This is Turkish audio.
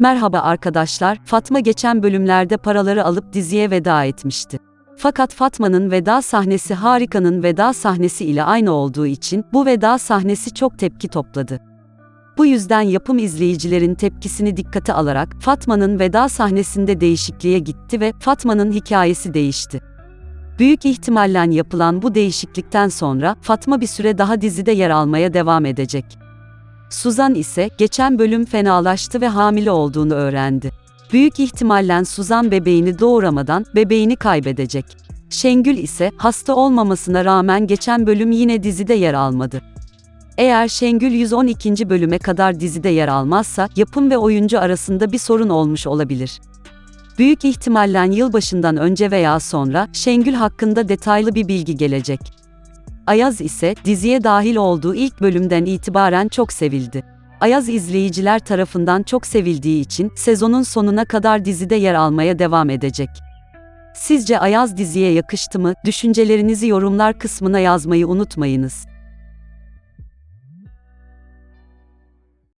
Merhaba arkadaşlar, Fatma geçen bölümlerde paraları alıp diziye veda etmişti. Fakat Fatma'nın veda sahnesi Harika'nın veda sahnesi ile aynı olduğu için bu veda sahnesi çok tepki topladı. Bu yüzden yapım izleyicilerin tepkisini dikkate alarak Fatma'nın veda sahnesinde değişikliğe gitti ve Fatma'nın hikayesi değişti. Büyük ihtimalle yapılan bu değişiklikten sonra Fatma bir süre daha dizide yer almaya devam edecek. Suzan ise geçen bölüm fenalaştı ve hamile olduğunu öğrendi. Büyük ihtimalle Suzan bebeğini doğuramadan bebeğini kaybedecek. Şengül ise hasta olmamasına rağmen geçen bölüm yine dizide yer almadı. Eğer Şengül 112. bölüme kadar dizide yer almazsa yapım ve oyuncu arasında bir sorun olmuş olabilir. Büyük ihtimalle yılbaşından önce veya sonra Şengül hakkında detaylı bir bilgi gelecek. Ayaz ise diziye dahil olduğu ilk bölümden itibaren çok sevildi. Ayaz izleyiciler tarafından çok sevildiği için sezonun sonuna kadar dizide yer almaya devam edecek. Sizce Ayaz diziye yakıştı mı? Düşüncelerinizi yorumlar kısmına yazmayı unutmayınız.